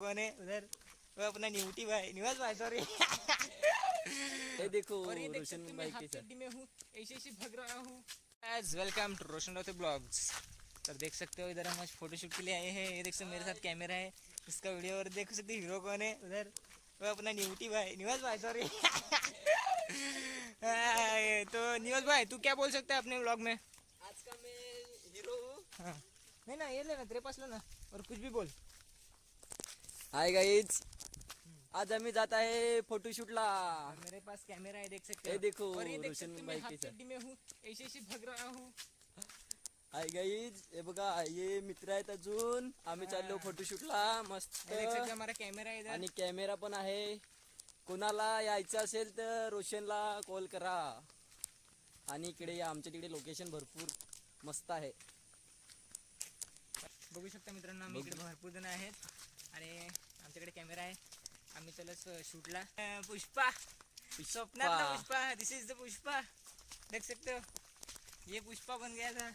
कौन है उधर वो अपना न्यूटी भाई निवास भाई सॉरी ये देखो और ये रोशन भाई के साथ में हूँ ऐसे ऐसे भग रहा हूँ आज welcome to Roshan Raut blogs तो देख सकते हो इधर हम आज फोटोशूट के लिए आए हैं। ये देख सकते हो मेरे साथ कैमरा है। इसका वीडियो और देख सकते हो हीरो कौन है? उधर वो अपना न्यूटी भाई निवास भाई सॉरी तो निवास भाई तू क्या बोल सकता है अपने ब्लॉग में? आज का मैं हीरो हूँ। हाँ। नहीं ना ये लेना तेरे पास लेना और कुछ भी बोल। हाय गाइज आज आम्ही जात आहे फोटोशूटला मेरे पास कैमरा है देख सकते ये हो. देखो, और ये देख रोशन सकते हो, भाई मैं के साथ। चड्डी में हूँ ऐसे ऐसे भग रहा हूँ। हाय गाइज हे बघा हे मित्र आहेत अजून. आम्ही चाललो फोटोशूटला मस्त. ये देख सकते हो हमारा कैमरा है इधर. आणि कॅमेरा पण आहे. कोणाला यायचं असेल तर रोशनला कॉल करा. आणि इकडे या आमच्या तिकडे लोकेशन भरपूर मस्त आहे. बघू शकता मित्रांनो आम्ही इकडे भरपूर जण आहेत. कॅमेरा आहे. आम्ही त्याला शूटला. पुष्पा. स्वप्नात Pushpa. This is the Pushpa. देख सकते हो? ये पुष्पा बन गया था.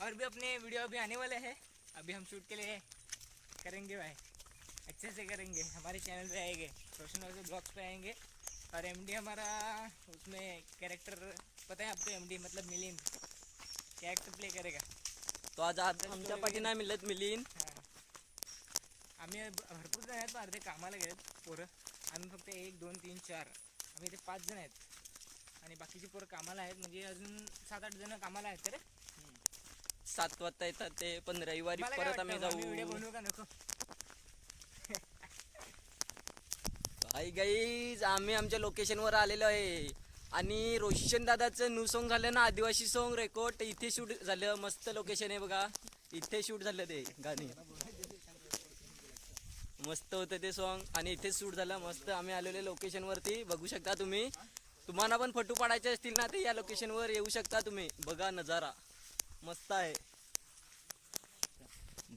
और भी अपने वीडियो अभी आने वाले हैं. अभी हम शूट के लिए करेंगे भाई. अच्छे से करेंगे. हमारे चैनल पे आएंगे. रोशन वाले ब्लॉग्स पे आएंगे. और एमडी हमारा उसमें कैरेक्टर पता है आपको एमडी मतलब मिलिंद? कैरेक्टर प्ले करेगा. तो आज आज आमच्या पाठी नाही मिळत मिलीन हा. आम्ही भरपूर जण आहेत अर्धे कामाला गेलेत पोरं. आम्ही फक्त एक दोन तीन चार. आम्ही इथे पाच जण आहेत. आणि बाकीची पोरं कामाला आहेत. म्हणजे अजून सात आठ जण कामाला आहेत तर. सात वाजता येतात ते पण रविवारी मला काय परत आम्ही वाटतं, व्हिडिओ जाऊ बनवू का नको? हाय गाईज आम्ही आमच्या लोकेशनवर आलेलो आहे. आणि रोशन दादाचं न्यू सॉन्ग झालं ना आदिवासी सॉन्ग रेकॉर्ड इथे शूट झालं. मस्त लोकेशन आहे बघा. इथे शूट झालं ते गाणे. मस्त होतं ते सॉन्ग आणि इथेच शूट झालं. मस्त आम्ही आलेले लोकेशन वरती. बघू शकता तुम्ही. तुम्हाला पण फोटो पाडायचे असतील ना ते या लोकेशन वर येऊ शकता तुम्ही. बघा नजारा. मस्त आहे.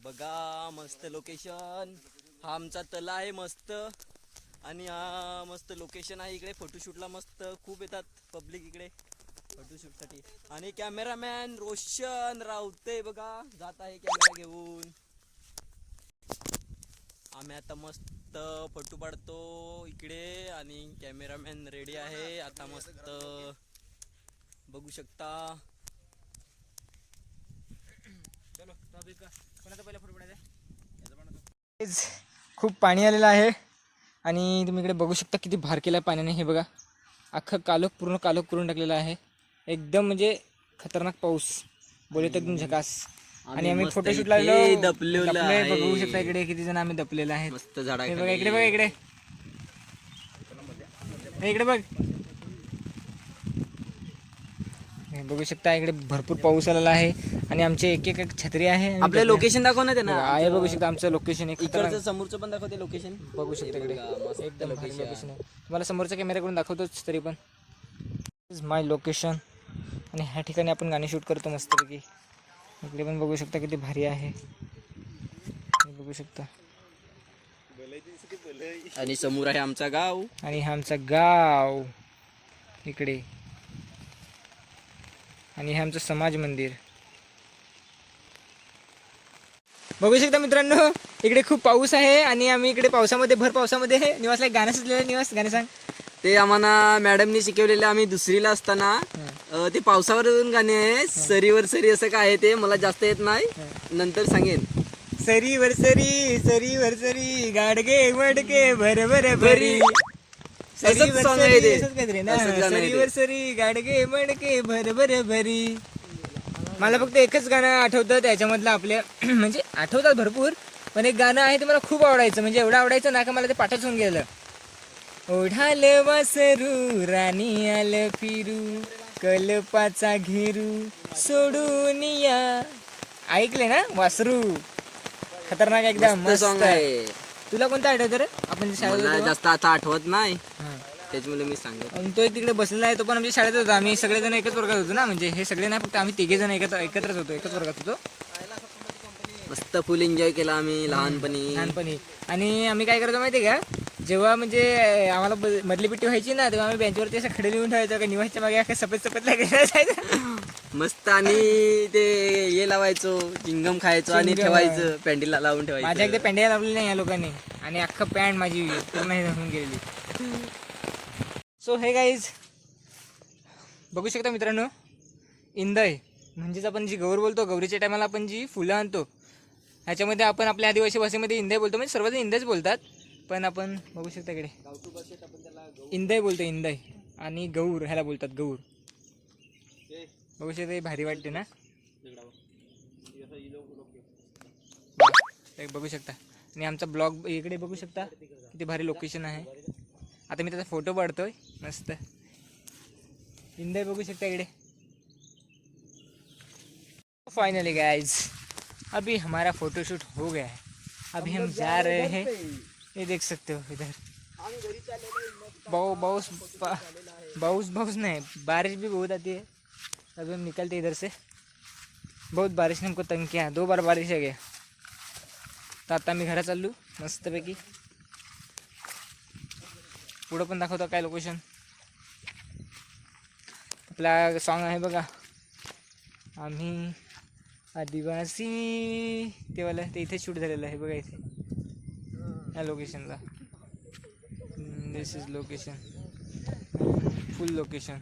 बघा मस्त लोकेशन हा आमचा तला आहे मस्त. आणि हा मस्त लोकेशन आहे इकडे. फोटोशूटला मस्त खूप येतात पब्लिक इकडे. फोटोशूटसाठी आणि कॅमेरामॅन रोशन रावते बघा. जात आहे कॅमेरा घेऊन. आम्ही आता मस्त फोटो पाडतो इकडे आणि कॅमेरामॅन रेडी आहे. आता मस्त बघू शकता. खूप पाणी आलेलं आहे आणि तुम्ही इकडे बघू शकता किती भार केला पाण्याने. हे बघा अख्खं कालोख पूर्ण कालोख करून टाकलेलं आहे. एकदम म्हणजे खतरनाक पाऊस. बोले तर एकदम झकास. आणि आम्ही फोटोशूटला आलेलो दपलेलो. आहे. बघू शकता इकडे किती जण आम्ही दपलेले आहेत. मस्त झाडा हे बघा इकडे बघा इकडे. हे इकडे बघ. हे बघू शकता इकडे भरपूर पाऊस आलेला आहे. आणि आमचे एक एक एक छत्री आहे आणि आपलं लोकेशन दाखव ना. त्यांना बघा, आहे बघू शकता आमचं लोकेशन एक इकडचं समोरचं पण दाखवते लोकेशन बघू शकता इकडे. एकदम. लोकेशन आहे. तुम्हाला समोरच्या कॅमेऱ्याकडून दाखवतोच तरी पण. इज माय लोकेशन आणि ह्या ठिकाणी आपण गाणी शूट करतो मस्तपैकी. इकडे पण बघू शकता किती भारी आहे. बघू शकता. आणि समोर आहे आमचा गाव. आणि हा आमचा गाव. इकडे. आणि हे आमचं समाज मंदिर. बघू शकता मित्रांनो इकडे खूप पाऊस आहे आणि आम्ही इकडे पावसामध्ये भर पावसामध्ये निवासला. एक गाणं सुचलेलं. निवास गाणं सांग. ते आम्हाला मॅडमनी शिकवलेले आम्ही दुसरीला असताना. अं, ते पावसावर गाणे आहे. सरीवर सरी असं काय आहे ते मला जास्त येत नाही. नंतर सांगेन. सरी वर सरी सरी वर सरी गाडगे वडगे भर भर भरी. सरी असंच वर song आहे सरी, ते. असंच काहीतरी ना? असंच गाणं आहे सरी ते. वर सरी गाडगे मडके भर भर भरी. मला फक्त एकच गाणं आठवतं त्याच्यामधलं आपल्या म्हणजे आठवतात भरपूर पण एक गाणं आहे ते मला खूप आवडायचं. म्हणजे एवढं आवडायचं ना का मला ते पाठच होऊन गेलं. ओढाल वासरू राणी आलं फिरू. कल्पाचा घेरू सोडून या. ऐकले ना? वासरू. खतरनाक एकदम सॉन्ग आहे. तुला कोणतं आठवतं रे? आपण जे शाळेत मला होतो जास्त आता आठवत नाही. हा. त्याच्यामुळे मी सांगत आणि तो एक तिकडे बसलेला आहे तो पण आमच्या शाळेत होता. आम्ही सगळेजण एकच वर्गात होतो ना? म्हणजे हे सगळे नाही फक्त आम्ही तिघे जण एकत्र एकत्रच होतो एकच वर्गात होतो. मस्त फुल एन्जॉय केला आम्ही लहानपणी. लहानपणी. आणि आम्ही काय करायचो माहिती आहे का? जेव्हा म्हणजे आम्हाला मधली पिट्टी व्हायची ना तेव्हा आम्ही बेंचवरती असं खडे लिहून ठेवायचो का निवासच्या मागे अख्खा सफेद सफेद लागेल मस्त आणि ते हे लावायचो चिंगम खायचो आणि. ठेवायचं पॅन्टीला लावून माझ्या एकदा ठेवायचं पेंड्या लावलेली नाही या लोकांनी. आणि अख्खं पॅन्ट माझी पूर्ण होऊन गेलेली. सो हे गाईज बघू शकता मित्रांनो इंदय म्हणजेच आपण जी गौर बोलतो गौरीच्या टायमाला आपण जी फुलं आणतो ह्याच्यामध्ये आपण आपल्या आदिवासी भाषेमध्ये इंदय बोलतो. म्हणजे सर्वजण इंदयच बोलतात. पण आपण बघू शकता इकडे. इंदय बोलतो इंदय. आणि गौर ह्याला बोलतात गौर. बघू शकता भारी वाटते ना? बघू शकता. आणि आमचा ब्लॉग इकडे बघू शकता. किती भारी लोकेशन आहे. आता मी त्याचा फोटो काढतोय मस्त. इंदय बघू शकता इकडे. फाइनली गाइज अभी हमारा फोटोशूट हो गया है. अभी हम जा रहे हैं ये देख सकते हो इधर। बहु बाउस बाउस बाउस नहीं बारिश भी बहुत आती है। अभी हम निकलते इधर से। बहुत बारिश ने हमको तंग किया। दो बार बारिश आ गया तर आता मी घरा चाललो मस्तपैकी पुढं पण दाखवतो काय लोकेशन आपला सॉन्ग आहे बघा आम्ही आदिवासी तेवाला ते इथे शूट झालेलं आहे बघा इथे। या लोकेशनला this is location full location